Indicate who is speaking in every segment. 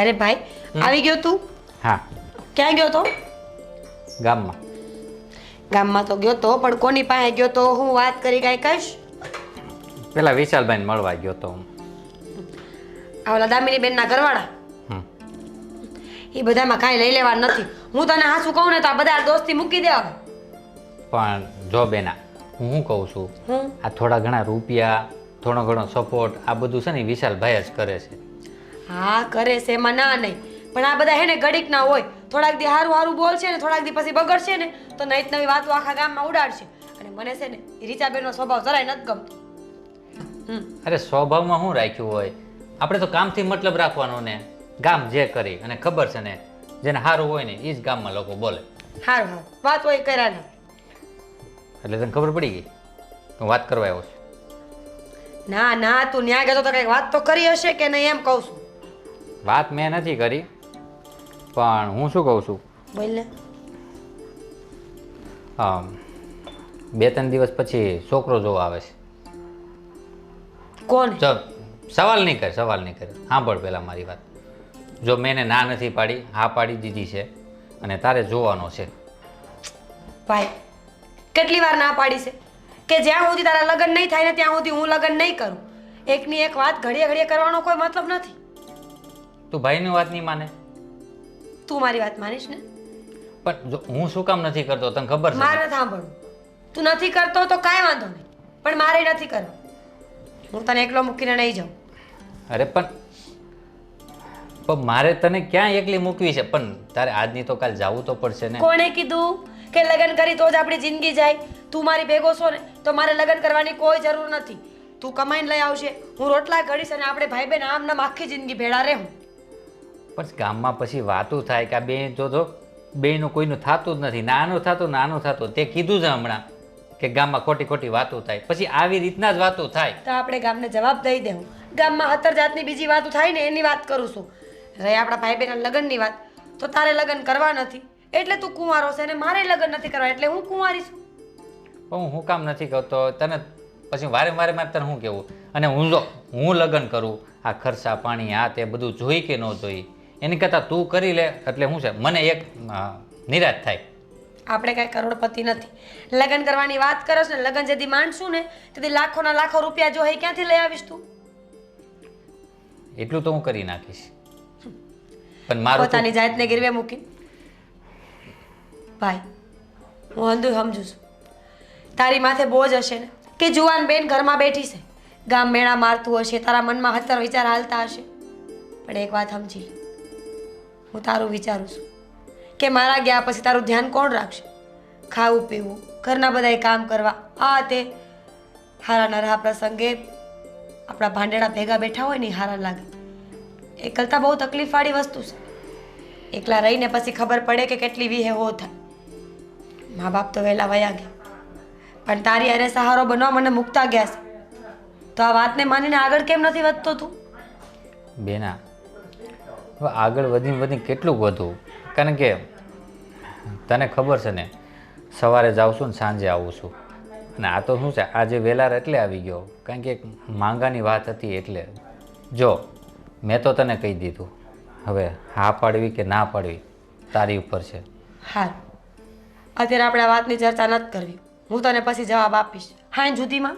Speaker 1: અરે ભાઈ આવી ગયો તું?
Speaker 2: હા.
Speaker 1: ક્યાં ગયો તો?
Speaker 2: ગામમાં.
Speaker 1: ગામમાં તો ગયો તો પણ કોની પાસે ગયો તો હું વાત કરી કાંઈ કહીશ?
Speaker 2: પેલા વિશાલભાઈને મળવા ગયો તો હું.
Speaker 1: આ ઓલા દામિની બેનના ઘરવાળા. એ બધામાં કાંઈ લઈ લેવા નથી. હું તને હાસું કહું ને તો આ બધા દોસ્તી મૂકી દે હવે.
Speaker 2: પણ જો બેના હું શું કહું છું? આ થોડા ઘણા રૂપિયા થોડો ઘણો સપોર્ટ આ બધું છે ને વિશાલભાઈ જ કરે છે.
Speaker 1: હા કરે છે એમાં ના નહીં. પણ આ બધા હે ને ઘડીક ના હોય. થોડાક દી હારું હારું બોલશે ને થોડાક દી પછી બગડશે ને તો નવી નવી વાતો આખા ગામમાં ઉડાડશે. અને મને છે ને રીચાબેનનો સ્વભાવ જરાય નથી ગમતો.
Speaker 2: અરે સ્વભાવમાં શું રાખ્યું હોય? આપણે તો કામથી મતલબ રાખવાનો ને. ગામ જે કરી અને ખબર છે ને જેને સારું હોય ને એ જ ગામમાં લોકો બોલે.
Speaker 1: હારું હા વાત હોય કર્યા ને.
Speaker 2: એટલે તને ખબર પડી ગઈ? હું વાત કરવા આવ્યો છું.
Speaker 1: ના ના તું ન્યા ગયો તો કંઈક વાત તો કરી હશે કે નહીં એમ કહું છું.
Speaker 2: વાત મેં નથી કરી પણ હું શું કહું છું?
Speaker 1: બોલ
Speaker 2: બે ત્રણ દિવસ પછી છોકરો જોવા આવે છે.
Speaker 1: કોણ?
Speaker 2: સવાલ નહીં કરે સવાલ નહીં કરે. સાંભળ પહેલાં મારી વાત. જો મેં એને ના નથી પાડી હા પાડી દીધી છે અને તારે જોવાનો છે.
Speaker 1: ભાઈ કેટલી વાર ના પાડી છે? કે જ્યાં સુધી તારા લગ્ન નહીં થાય ને ત્યાં સુધી હું લગ્ન નહીં કરું. એકની એક વાત ઘડીએ ઘડીએ કરવાનો કોઈ મતલબ નથી.
Speaker 2: તું ભાઈની વાત નહીં માને.
Speaker 1: તું મારી વાત માનીશ ને?
Speaker 2: પણ જો હું શું કામ નથી કરતો તને ખબર છે?
Speaker 1: મારે નથી સાંભળવું. તું નથી કરતો તો કાંઈ વાંધો નહીં. પણ મારે નથી કરવું. હું તને એકલો મૂકીને નહીં જાઉં.
Speaker 2: અરે પણ પણ મારે તને ક્યાં એકલી મૂકવી છે? પણ તારે આજની તો કાલ જવું તો પડશે ને.
Speaker 1: કોણે કીધું કે લગ્ન કરી તો જ આપણી જિંદગી જાય? તું મારી ભેગો છો ને તો મારે લગ્ન કરવાની કોઈ જરૂર નથી. તું કમાઈને લઈ આવશે હું રોટલા ઘડીશ અને આપણે ભાઈ બહેન આમ નામ આખી જિંદગી ભેળા રહેવું.
Speaker 2: પણ ગામમાં પછી વાતું થાય કે આ બે જો જો બેનું કોઈનું થતું જ નથી નાનું થતું નાનું થતું. તે કીધું છે હમણાં કે ગામમાં ખોટી ખોટી વાતો થાય. પછી આવી રીતના જ વાતો થાય.
Speaker 1: તો આપણે ગામને જવાબ દઈ દેવું. ગામમાં હતર જાતની બીજી વાતો થાય ને એની વાત કરું છું. રહી આપણા ભાઈ બહેનના લગ્નની વાત. તો તારે લગ્ન કરવા નથી. એટલે તું કુંવારો છે અને મારે લગ્ન નથી કરવા. એટલે હું કુંવારી છું.
Speaker 2: પણ હું કામ નથી કરતો. તને પછી વારે વારે મારે તને શું કહેવું? અને હું જો હું લગ્ન કરું આ ખર્ચા પાણી આ તે બધું જોઈ કે ન જોઈ? એની કરતાં તું કરી લે એટલે શું છે મને એક નિરાશ થાય.
Speaker 1: આપણે કાંઈ કરોડપતિ નથી. લગ્ન કરવાની વાત કરો ને લગ્ન જેથી માંડશું ને તેથી લાખોના લાખો રૂપિયા જો હોય ક્યાંથી લઈ આવીશ તું?
Speaker 2: એટલું તો હું કરી નાખીશ. પણ મારું
Speaker 1: પોતાની જાતને ગીરવે મૂકી ભાઈ હું અંધું સમજુ છું. તારી માથે બોજ હશે ને કે જુવાન બેન ઘરમાં બેઠી છે. ગામ મેળા મારતું હશે તારા મનમાં હતર વિચાર હાલતા હશે. પણ એક વાત સમજી હું તારું વિચારું છું કે મારા ગયા પછી તારું ધ્યાન કોણ રાખશે? ખાવું, પીવું, ઘરના બધાએ કામ કરવા, આ તે. હારા નરહા પ્રસંગે આપણા ભાંડેડા ભેગા બેઠા હોય ને હારા લાગે. એ કરતાં બહુ તકલીફવાળી વસ્તુ છે. એકલા રહીને પછી ખબર પડે કે કેટલી વિહે હો થાય. મા બાપ તો વહેલા વયા ગયા. પણ તારી અરે સહારો બનવા મને મૂકતા ગયા છે. તો આ વાતને માનીને આગળ કેમ નથી વધતો તું?
Speaker 2: બેના હવે આગળ વધીને વધીને કેટલું વધવું કારણ કે તને ખબર છે ને સવારે જાઉં છું ને સાંજે આવું છું. અને આ તો શું છે આજે વેલાર એટલે આવી ગયો. કારણ કે માંગાની વાત હતી એટલે. જો મેં તો તને કહી દીધું. હવે હા પાડવી કે ના પાડવી તારી ઉપર છે.
Speaker 1: હા. અત્યારે આપણે આ વાતની ચર્ચા નથી કરવી. હું તને પછી જવાબ આપીશ. હા જુદીમાં?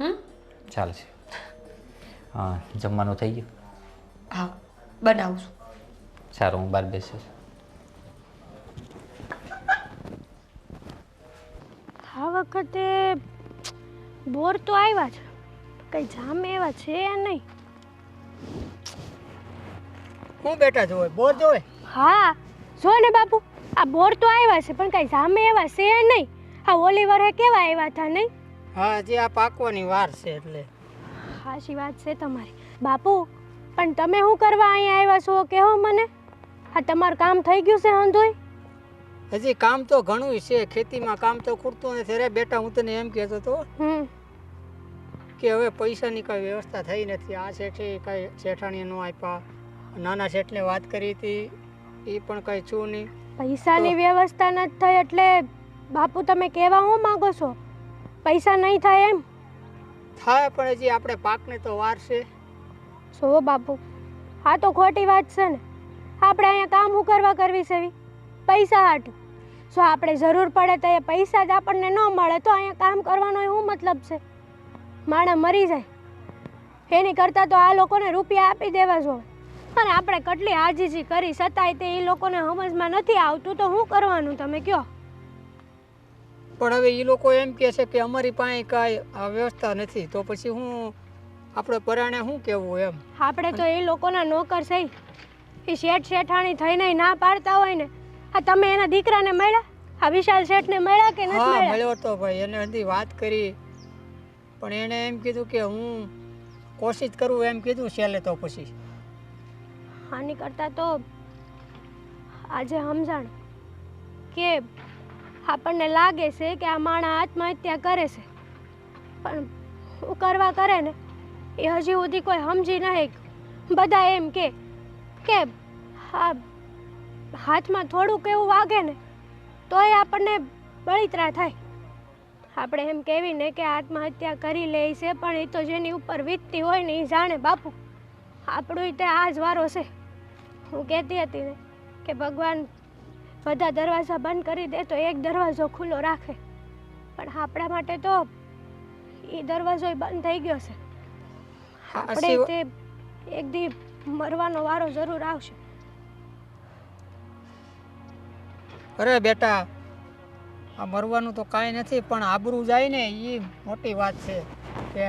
Speaker 1: હમ?
Speaker 2: ચાલશે. હા જમવાનું થઈ ગયું?
Speaker 1: હા. બનાવું છું
Speaker 2: સારું હું બહાર બેસીશ.
Speaker 3: આ વખતે બોર તો આવ્યા છે કઈ જામ એવા છે નહીં.
Speaker 4: હું બેઠા જોવે બોર જોવે?
Speaker 3: હા જો ને બાપુ આ બોર તો આવ્યા છે પણ કઈ જામે એવા છે નહીં. આ ઓલી વરે કેવા આવ્યા હતા નહીં?
Speaker 4: હા જે આ પાકવાની વાર છે એટલે.
Speaker 3: હાશી વાત છે તમારી. બાપુ પણ તમે શું કરવા અહીંયા આવ્યા છો? કહો મને. આ તમારું કામ થઈ ગયું છે હંધોઈ
Speaker 4: હજી કામ તો ઘણું છે. ખેતીમાં કામ તો ખૂટતું નથી. રે બેટા હું તને એમ કહેતો હતો કે હવે પૈસાની કઈ વ્યવસ્થા થઈ નથી. આ શેઠે કઈ શેઠાણી ન આપ્યા. નાના શેઠને વાત કરી હતી. એ પણ કઈ છું નહીં.
Speaker 3: પૈસાની વ્યવસ્થા નથી થઈ એટલે બાપુ તમે કહેવા હું માંગો છો? પૈસા નહીં થાય એમ?
Speaker 4: થાય પણ હજી આપણે પાકને તો વાર છે
Speaker 3: જો બાપુ, આ તો ખોટી વાત છે ને. આપણે અહીંયા કામ હું કરવા કરવી છે? પૈસા હાટું. જો આપણે જરૂર પડે તો એ પૈસા જ આપણને ન મળે, તો અહીંયા કામ કરવાનો શું મતલબ છે? માણસ મરી જાય. એની કરતાં તો આ લોકોને રૂપિયા આપી દેવા જોઈએ અને આપણે કેટલી આજીજી કરી, છતાંય તે એ લોકોને સમજમાં નથી આવતું, તો શું કરવાનું તમે કયો?
Speaker 4: પણ હવે એ લોકો એમ કહે છે કે અમારી પાસે કાંઈ વ્યવસ્થા નથી, તો પછી હું આપણે પરાણે શું કહેવું એમ?
Speaker 3: આપણે તો એ લોકોના નોકર છે. એ શેઠ શેઠાણી થઈને ના પાડતા હોય ને આ તમે એના દીકરાને મળ્યા? આ વિશાલ શેઠને મળ્યા કે નથી મળ્યા?
Speaker 4: મળ્યો તો ભાઈ એને હજી વાત કરી. પણ એણે એમ કીધું કે હું કોશિશ કરું એમ કીધું છેલ્લે તો પછી.
Speaker 3: આની કરતાં તો આજે સમજાણ કે આપણને લાગે છે કે આ માણસ આત્મહત્યા કરે છે. પણ શું કરવા કરે ને એ હજી સુધી કોઈ સમજી નહીં. બધા એમ કે કે હા, હાથમાં થોડુંક એવું વાગે ને, તોય આપણને બળિતરા થાય. આપણે એમ કહેવી ને કે આત્મહત્યા કરી લે છે, પણ એ તો જેની ઉપર વીતતી હોય ને એ જાણે બાપુ. આપણું તે આ જ વારો છે. હું કહેતી હતી ને કે ભગવાન બધા દરવાજા બંધ કરી દે તો એક દરવાજો ખુલ્લો રાખે. પણ આપણા માટે તો એ દરવાજો બંધ થઈ ગયો છે. આપણે તે એક દી મરવાનો વારો જરૂર આવશે.
Speaker 4: અરે બેટા આ મરવાનું તો કાંઈ નથી પણ આબરૂ જાય ને એ મોટી વાત છે કે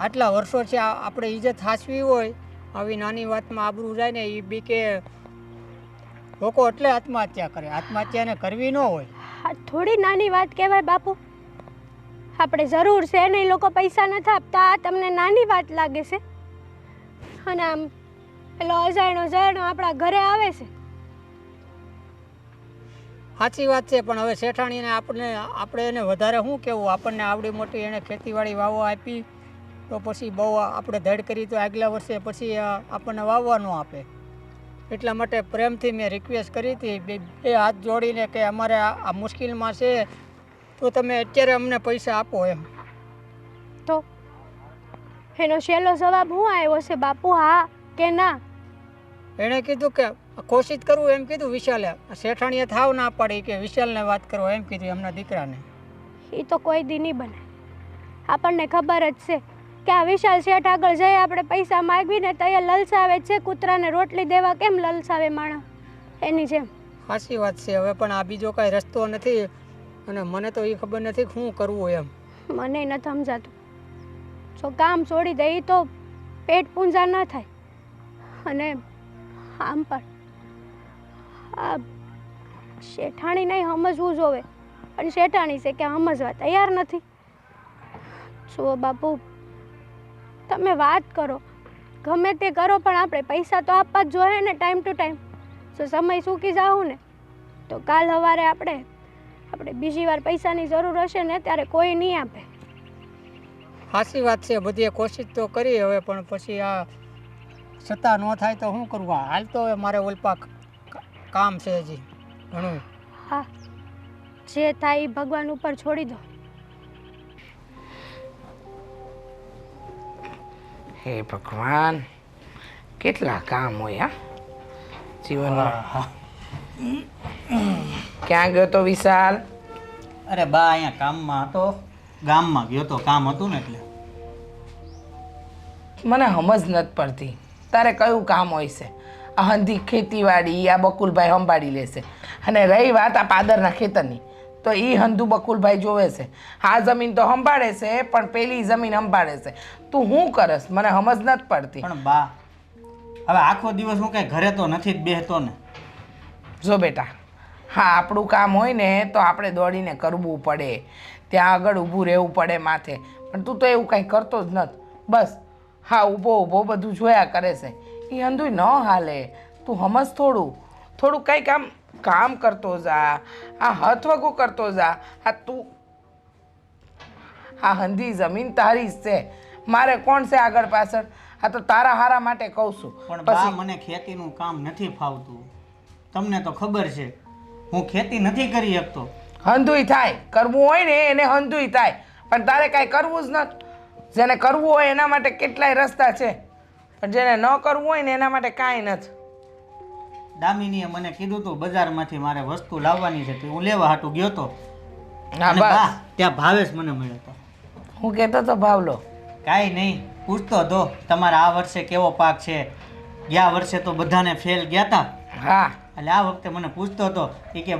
Speaker 4: આટલા વર્ષો છે આપણે ઇજ્જત હાચવી હોય આવી નાની વાતમાં આબરૂ જાય ને એ બી કે લોકો એટલે આત્મહત્યા કરે. આત્મહત્યાને કરવી ન હોય.
Speaker 3: થોડી નાની વાત કહેવાય બાપુ. આપણે જરૂર છે ને એ લોકો પૈસા નથી આપતા. આ તમને નાની વાત લાગે છે. અને આમ પેલો અજાણ્યો જાણો આપણા ઘરે આવે છે.
Speaker 4: સાચી વાત છે, પણ હવે શેઠાણીને આપણે આપણે એને વધારે શું કહેવું? આપણને આવડી મોટી એને ખેતીવાડી વાવો આપી, તો પછી બહુ આપણે ધડ કરી તો આગલા વર્ષે પછી આપણને વાવવા ન આપે. એટલા માટે પ્રેમથી મેં રિક્વેસ્ટ કરી હતી, બે હાથ જોડીને કે અમારે આ મુશ્કેલમાં છે તો તમે અત્યારે અમને પૈસા આપો એમ.
Speaker 3: તો એનો છેલ્લો જવાબ શું આવ્યો છે બાપુ? હા કે ના?
Speaker 4: એણે કીધું કે કોશિશ કરવું એમ કીધું વિશાલે. શેઠાણીએ થાવ ના પાડી કે વિશાલને વાત કરો એમ કીધું એમના દીકરાને.
Speaker 3: એ તો કોઈ દી નહીં બને. આપણને ખબર જ છે કે આ વિશાલ શેઠ આગળ જઈ આપણે પૈસા માગવીને તો એ લલસાવે છે કૂતરાને રોટલી દેવા કેમ લલસાવે માણસ? એની જેમ.
Speaker 4: સાચી વાત છે હવે પણ આ બીજો કાંઈ રસ્તો નથી. અને મને તો એ ખબર નથી કે શું કરવું એમ.
Speaker 3: મને નથી સમજાતું. જો કામ છોડી દે તો પેટ પૂંજા ન થાય. અને આમ પણ આ શેઠાણી નહીં સમજવું જોવે. પણ શેઠાણી છે કે સમજવા તૈયાર નથી. જુઓ બાપુ, તમે વાત કરો. ગમે તે કરો પણ આપણે પૈસા તો આપવા જ જોઈએ ને ટાઈમ ટુ ટાઈમ જો સમય ચૂકી જાઉં ને, તો કાલ સવારે આપણે આપણે બીજી વાર પૈસાની જરૂર હશે ને ત્યારે કોઈ નહીં આપે.
Speaker 4: સાચી વાત છે બધી કોશિશ તો કરી હવે પણ પછી આ છતાં ન થાય તો શું કરવું હાલ તો હવે મારે ઓલપા કામ છે હજી ઘણું.
Speaker 3: હા જે થાય એ ભગવાન ઉપર છોડી દો.
Speaker 5: હે ભગવાન કેટલા કામ હોય હા? જીવનમાં. ક્યાં ગયો તો વિશાલ?
Speaker 6: અરે બા અહીંયા કામમાં હતો. ગામમાં ગયો તો કામ હતું ને એટલે.
Speaker 5: મને સમજ નથી પડતી. તારે કયું કામ હોય છે? આ હંધી ખેતીવાડી આ બકુલભાઈ સંભાળી લેશે અને રહી વાત આ પાદરના ખેતરની. તો એ હંધુ બકુલભાઈ જોવે છે. આ જમીન તો સંભાળે છે પણ પેલી જમીન સંભાળે છે. તું શું કરસ? મને સમજ નથી પડતી.
Speaker 6: પણ બા હવે આખો દિવસ હું કઈ ઘરે તો નથી જ બેહતો ને.
Speaker 5: જો બેટા હા આપણું કામ હોય ને તો આપણે દોડીને કરવું પડે. ત્યાં આગળ ઊભું રહેવું પડે માથે. પણ તું તો એવું કંઈ કરતો જ નથી. બસ હા ઊભો ઊભો બધું જોયા કરે છે. એ અંધુય ન હાલે. તું હમસ થોડું. થોડું કંઈક આમ કામ કરતો જા. આ હથવગું કરતો જા. આ તું આ હંધી જમીન તારી જ છે. મારે કોણ છે આગળ પાછળ? આ તો તારા હારા માટે કહું છું.
Speaker 6: પણ બા મને ખેતીનું કામ નથી ફાવતું. તમને તો ખબર છે. હું ખેતી નથી કરી શકતો.
Speaker 5: હંધુય થાય. કરવું હોય ને એને હંધુય થાય. પણ તારે કાંઈ કરવું જ નથી જેને કરવું હોય એના માટે કેટલાય રસ્તા છે. પણ જેને ન કરવું હોય ને એના માટે કાંઈ નથી.
Speaker 6: દામિનીએ મને કીધું તું બજારમાંથી મારે વસ્તુ લાવવાની છે તો હું લેવા હાટું ગયો તો. અને બા ત્યાં ભાવેશ મને મળ્યો હતો
Speaker 5: હું કહેતો તો ભાવલો
Speaker 6: કાંઈ નહીં પૂછતો તો તમારા આ વર્ષે કેવો પાક છે? ગયા વર્ષે તો બધાને ફેલ ગયા હતા
Speaker 5: હા.
Speaker 6: એટલે આ વખતે મને પૂછતો હતો એ કે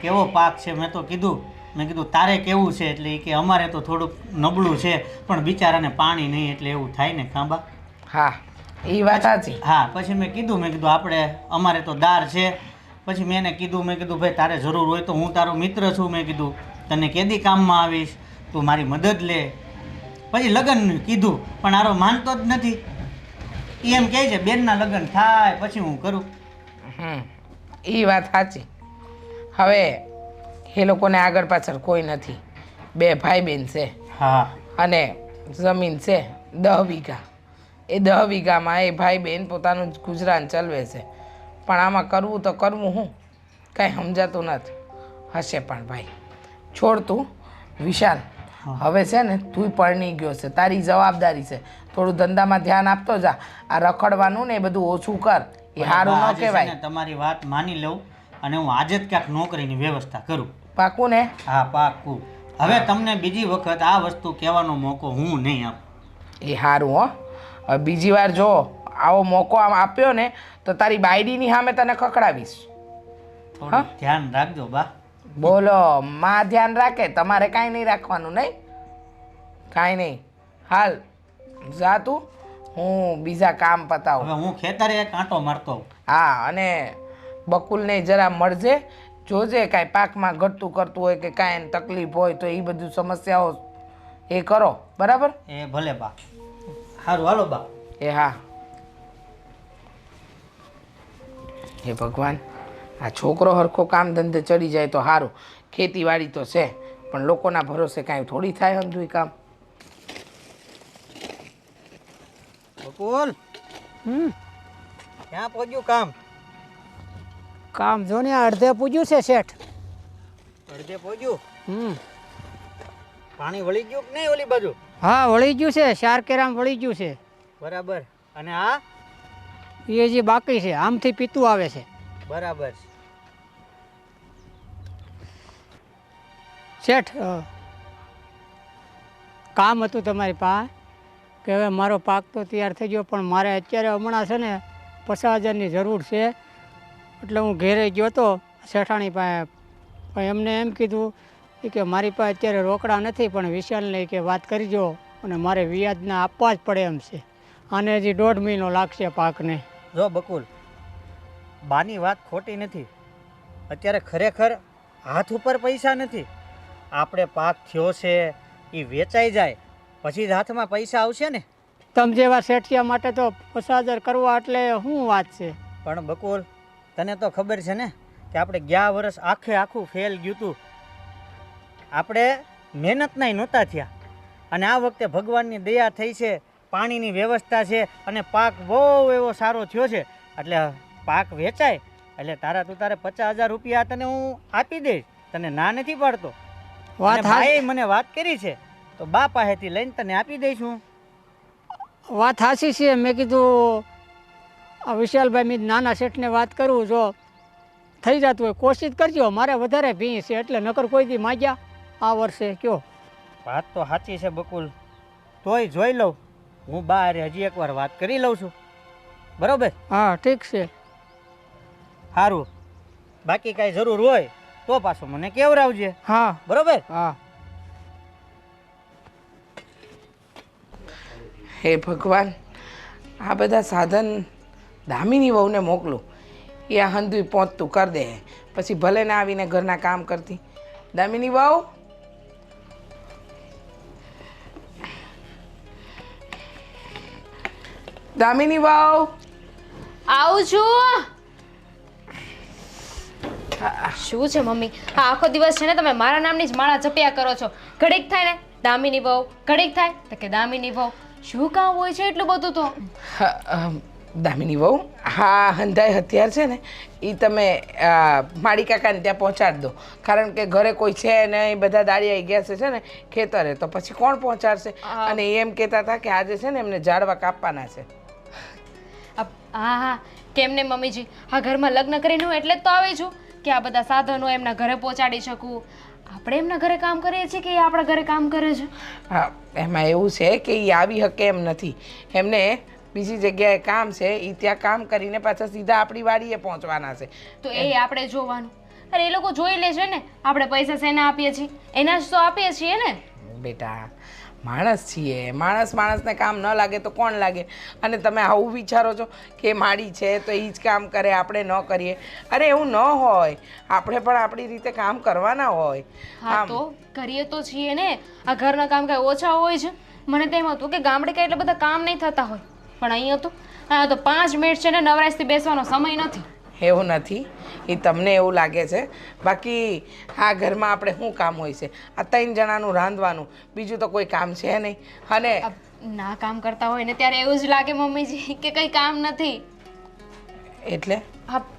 Speaker 6: કેવો પાક છે? મેં તો કીધું મેં કીધું તારે કેવું છે? એટલે એ કે અમારે તો થોડુંક નબળું છે પણ બિચારાને પાણી નહીં એટલે એવું થાય ને ખાંબા
Speaker 5: હા એ વાત સાચી.
Speaker 6: હા પછી મેં કીધું મેં કીધું આપણે અમારે તો દાર છે. પછી મેં એને કીધું મેં કીધું ભાઈ તારે જરૂર હોય તો હું તારો મિત્ર છું. મેં કીધું તને કેદી કામમાં આવીશ? તું મારી મદદ લે. પછી લગ્ન કીધું પણ આરો માનતો જ નથી. એમ કહે છે બેનના લગ્ન થાય પછી હું કરું.
Speaker 5: હમ. એ વાત સાચી. હવે એ લોકોને આગળ પાછળ કોઈ નથી. બે ભાઈ બેન છે.
Speaker 6: હા.
Speaker 5: અને જમીન છે દહ વીઘા. એ દહ વીઘામાં એ ભાઈ બેન પોતાનું જ ગુજરાન ચલવે છે. પણ આમાં કરવું તો કરવું હું. કાંઈ સમજાતું નથી. હશે પણ ભાઈ. છોડ તું વિશાલ. હવે છે ને તું પરણી ગયો છે. તારી જવાબદારી છે. થોડું ધંધામાં ધ્યાન આપતો જા. આ રખડવાનું ને એ બધું ઓછું કર. એ સારું ન કહેવાય.
Speaker 6: તમારી વાત માની લઉં અને હું આજે જ ક્યાંક નોકરીની વ્યવસ્થા કરું.
Speaker 5: પાકું ને?
Speaker 6: હા પાકું. હવે તમને બીજી વખત આ વસ્તુ કહેવાનો મોકો હું નહીં આપું.
Speaker 5: એ સારું હો. બીજી વાર જો આવો મોકો આમ આપ્યો ને તો તારી બાયડીની સામે તને ખકડાવીશ
Speaker 6: થોડું ધ્યાન રાખજો બા.
Speaker 5: બોલો માં ધ્યાન રાખે? તમારે કાંઈ નહીં રાખવાનું નહીં? કાંઈ નહીં. હાલ જા તું. હું બીજા કામ પતાવું.
Speaker 6: હવે હું ખેતરે એક આંટો મારતો
Speaker 5: હા અને બકુલને જરા મળજે જોજે કાંઈ પાકમાં ઘટતું કરતું હોય કે કાંઈ એને તકલીફ હોય તો એ બધું સમસ્યાઓ એ કરો. બરાબર?
Speaker 6: એ ભલે બા. સારું હાલો બા.
Speaker 5: એ હા. હે ભગવાન આ છોકરો હરખો કામ ધંધે ચડી જાય તો સારું ખેતીવાડી તો છે પણ લોકોના ભરોસે કાંઈ થોડી થાય હંધુય કામ.
Speaker 6: બકુલ
Speaker 4: હમ.
Speaker 6: ક્યાં પહોંચ્યું કામ?
Speaker 4: કામ જો ને અડધે પૂજ્યું છે શેઠ.
Speaker 6: અડધે પહોંચ્યું
Speaker 4: હમ.
Speaker 6: પાણી વળી ગયું કે નહીં ઓલી બાજુ?
Speaker 4: હા વળી ગયું છે શારકેરામ વળી ગયું છે.
Speaker 6: બરાબર. અને આ?
Speaker 4: એ જે બાકી છે આમથી પીતું આવે છે.
Speaker 6: બરાબર. છે.
Speaker 4: શેઠ કામ હતું તમારી પાસે કે હવે મારો પાક તો તૈયાર થઈ ગયો, પણ મારે અત્યારે હમણાં છે ને પચાસ હજારની જરૂર છે. એટલે હું ઘેરે ગયો હતો શેઠાણી પાસે, પણ એમને એમ કીધું કે મારી પાસે અત્યારે રોકડા નથી, પણ વિશાલને કે વાત કરજો અને મારે વ્યાજના આપવા જ પડે એમ છે. આને હજી દોઢ મહિનો લાગશે પાકને.
Speaker 6: જો બકુલ, બાની વાત ખોટી નથી. અત્યારે ખરેખર હાથ ઉપર પૈસા નથી. આપણે પાક થયો છે એ વેચાઈ જાય. પછી હાથમાં પૈસા આવશે ને?
Speaker 4: તમ જેવા શેઠિયા માટે તો પચાસ હજાર કરવા એટલે શું વાત છે?
Speaker 6: પણ બકુલ તને તો ખબર છે ને કે આપણે ગયા વર્ષ આખે આખું ફેલ ગયું હતું આપણે મહેનતના નહોતા થયા. અને આ વખતે ભગવાનની દયા થઈ છે પાણીની વ્યવસ્થા છે અને પાક બહુ એવો સારો થયો છે. એટલે પાક વેચાય એટલે તારા તું તારે પચાસ હજાર રૂપિયા તને હું આપી દઈશ. તને ના નથી પાડતો.
Speaker 4: વાત
Speaker 6: મને વાત કરી છે. તો બા પાસેથી લઈને તને આપી દઈશું.
Speaker 4: વાત હાસી છે. મેં કીધું વિશાલભાઈ મેં નાના શેઠને વાત કરું જો થઈ જતું હોય કોશિશ કરજો. મારે વધારે ભી છે એટલે નકર કોઈ દી માગ્યા. આ વર્ષે કયો?
Speaker 6: વાત તો સાચી છે બકુલ. તોય જોઈ લઉં. હું બા હારે હજી એકવાર વાત કરી લઉં છું. બરોબર?
Speaker 4: હા ઠીક છે.
Speaker 6: સારું બાકી કાંઈ જરૂર હોય તો પાછું મને કેવરાવજે
Speaker 4: હા.
Speaker 6: બરોબર?
Speaker 4: હા.
Speaker 5: હે ભગવાન, આ બધા સાધન દામિની વહુને મોકલું. એ આ હંધુય પહોંચતું કરી દે. પછી ભલે ને આવીને ઘરના કામ કરતી. દામિની વહુ? દામિની વહુ?
Speaker 7: આવું છું શું છે મમ્મી? આ આખો દિવસ છે ને તમે મારા નામની જ માળા જપ્યા કરો છો. ઘડીક થાય ને દામિની વહુ, ઘડીક થાય તો કે દામિની વહુ. શું કામ હોય છે એટલું બધું તો?
Speaker 5: હા, દામિની વહુ હા હંધાઈ હથિયાર છે ને એ તમે માળી કાકાને ત્યાં પહોંચાડી દો. કારણ કે ઘરે કોઈ છે નહીં બધા દાડી આવી ગયા છે છે ને ખેતરે. તો પછી કોણ પહોંચાડશે? અને એમ કહેતા હતા કે આજે છે ને એમને ઝાડવા કાપવાના છે.
Speaker 7: હા હા. કેમ ને મમ્મીજી? આ ઘરમાં લગ્ન કરીને હું એટલે જ તો આવી છું કે આ બધા સાધનો એમના ઘરે પહોંચાડી શકું. આપણે એમના ઘરે કામ કરીએ છીએ કે એ આપણા ઘરે કામ કરે છે?
Speaker 5: હા એમાં એવું છે કે એ આવી શકે એમ નથી. એમને બીજી જગ્યાએ કામ છે એ ત્યાં કામ કરીને પાછા સીધા આપણી વાડીએ પહોંચવાના છે.
Speaker 7: તો એ આપણે જોવાનું. અરે એ લોકો જોઈ લે છે ને આપણે પૈસા શેના આપીએ છીએ. એના જ તો આપીએ છીએ ને.
Speaker 5: બેટા માણસ છીએ. માણસ માણસને કામ ન લાગે તો કોણ લાગે? અને તમે આવું વિચારો છો કે માડી છે તો એ જ કામ કરે આપણે ન કરીએ. અરે એવું ન હોય. આપણે પણ આપણી રીતે કામ કરવાના હોય.
Speaker 7: હા. તો કરીએ તો છીએ ને. આ ઘરના કામ કાંઈ ઓછા હોય છે. મને તો એમ હતું કે ગામડે કાંઈ એટલા બધા કામ નહીં થતા હોય. પણ અહીં હતું હા તો પાંચ મિનિટ છે ને નવરાશથી બેસવાનો સમય નથી.
Speaker 5: એવું નથી. એ તમને એવું લાગે છે. બાકી આ ઘરમાં આપણે શું કામ હોય છે? આ ત્રણ જણાનું રાંધવાનું બીજું તો કોઈ કામ છે નહીં. અને
Speaker 7: ના કામ કરતા હોય ને ત્યારે એવું જ લાગે મમ્મીજી કે કંઈ કામ નથી.
Speaker 5: એટલે?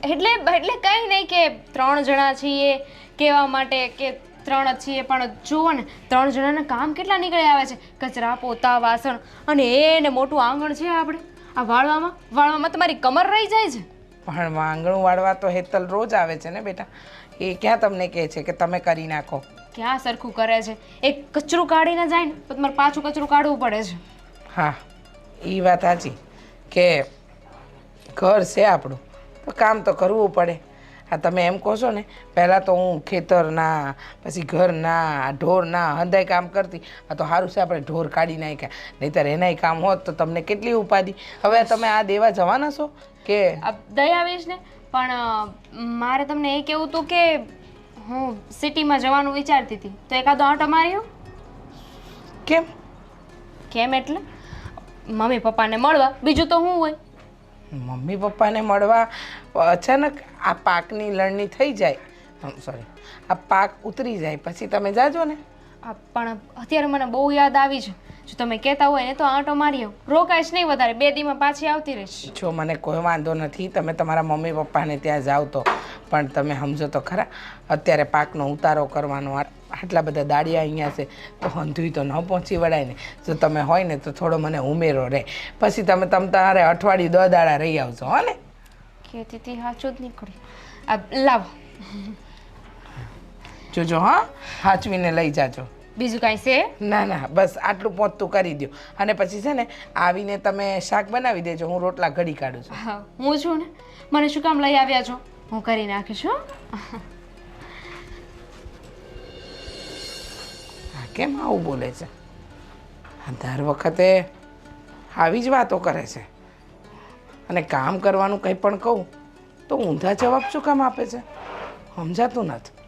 Speaker 7: એટલે એટલે કંઈ નહીં કે ત્રણ જણા છીએ કહેવા માટે કે ત્રણ જ છીએ પણ જુઓ ને ત્રણ જણાના કામ કેટલા નીકળી આવે છે. કચરા પોતા વાસણ અને એને મોટું આંગણ છે આપણે. આ વાળવામાં વાળવામાં તમારી કમર રહી જાય છે.
Speaker 5: પણ આંગણું વાળવા તો હેતલ રોજ આવે છે ને બેટા. એ ક્યાં તમને કહે છે કે તમે કરી નાખો?
Speaker 7: ક્યાં સરખું કરે છે? એક કચરું કાઢીને જાય ને તો તમારે પાછું કચરું કાઢવું પડે છે.
Speaker 5: હા એ વાત સાચી. કે ઘર છે આપણું તો કામ તો કરવું પડે. હા તમે એમ કહો છો ને પહેલાં તો હું ખેતરના પછી ઘરના ઢોરના હંધાય કામ કરતી. આ તો સારું છે આપણે ઢોર કાઢી નાખ્યા. નહીંતર એનાય કામ હોત તો તમને કેટલી ઉપાધિ? હવે તમે આ દેવા જવાના છો કે?
Speaker 7: આ દયા ને પણ મારે તમને એ કહેવું હતું કે હું સિટીમાં જવાનું વિચારતી હતી. તો એકાદો આંટો માર્યો?
Speaker 5: કેમ?
Speaker 7: કેમ એટલે? મમ્મી પપ્પાને મળવા. બીજું તો શું હોય?
Speaker 5: મમ્મી પપ્પાને મળવા અચાનક આ પાકની લણણી થઈ જાય. સોરી આ પાક ઉતરી જાય. પછી તમે જાજો ને.
Speaker 7: આ પણ અત્યારે મને બહુ યાદ આવી છે જો તમે કહેતા હોય ને તો આંટો મારી આવો રોકાઈશ નહીં વધારે બે દીમાં પાછી આવતી રહીશ.
Speaker 5: જો મને કોઈ વાંધો નથી તમે તમારા મમ્મી પપ્પાને ત્યાં જાઓ તો. પણ તમે સમજો તો ખરા અત્યારે પાકનો ઉતારો કરવાનો આટલા બધા દાડિયા અહીંયા છે તો હંધુઈ તો ન પહોંચી વળાય ને. જો તમે હોય ને તો થોડો મને ઉમેરો રહે. પછી તમે તમ તમારે અઠવાડિયું દો દાડા રહી આવશો હો ને?
Speaker 7: કહેતી હતી સાચું જ નીકળ્યું. લાવો.
Speaker 5: જોજો હા. સાચવીને લઈ જાજો.
Speaker 7: બીજું કાંઈ છે?
Speaker 5: ના ના બસ આટલું પહોંચતું કરી દો અને પછી છે ને આવીને તમે શાક બનાવી દેજો હું રોટલા ઘડી કાઢું છું.
Speaker 7: હા હું છું ને? મને શું કામ લઈ આવ્યા છો? હું કરી નાખીશ હો.
Speaker 5: આ કેમ આવું બોલે છે? આ દર વખતે આવી જ વાતો કરે છે. અને કામ કરવાનું કંઈ પણ કહું તો ઊંધા જવાબ શું કામ આપે છે? સમજાતું નથી.